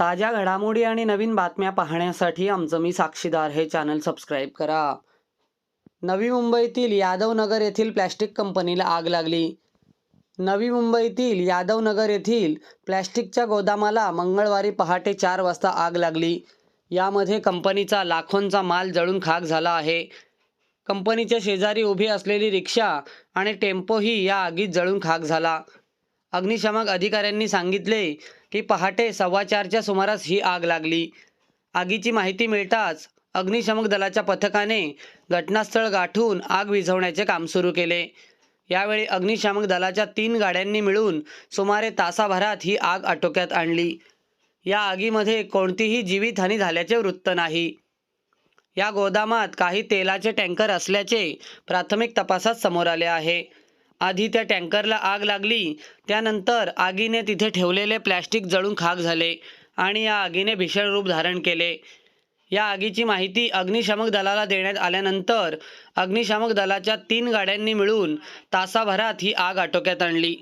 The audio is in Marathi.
ताज्या घडामोडी आणि नवीन बातम्या पाहण्यासाठी आमचं मी साक्षीदार हे चॅनल सबस्क्राईब करा. नवी मुंबईतील यादवनगर येथील प्लॅस्टिक कंपनीला आग लागली. नवी मुंबईतील यादवनगर येथील प्लॅस्टिकच्या गोदामाला मंगळवारी पहाटे चार वाजता आग लागली. यामध्ये कंपनीचा लाखोंचा माल जळून खाक झाला आहे. कंपनीच्या शेजारी उभी असलेली रिक्षा आणि टेम्पोही या आगीत जळून खाक झाला. अग्निशामक अधिकाऱ्यांनी सांगितले की पहाटे सव्वा चारच्या सुमारास ही आग लागली. आगीची माहिती मिळताच अग्निशमक दलाच्या पथकाने घटनास्थळ गाठून आग विझवण्याचे काम सुरू केले. यावेळी अग्निशामक दलाच्या तीन गाड्यांनी मिळून सुमारे तासाभरात ही आग आटोक्यात आणली. या आगीमध्ये कोणतीही जीवितहानी झाल्याचे वृत्त नाही. या गोदामात काही तेलाचे टँकर असल्याचे प्राथमिक तपासात समोर आले आहे. आधी त्या टँकरला आग लागली त्यानंतर आगीने तिथे ठेवलेले प्लॅस्टिक जळून खाक झाले आणि या आगीने भीषण रूप धारण केले. या आगीची माहिती अग्निशामक दलाला देण्यात आल्यानंतर अग्निशामक दलाच्या तीन गाड्यांनी मिळून तासाभरात ही आग आटोक्यात आणली.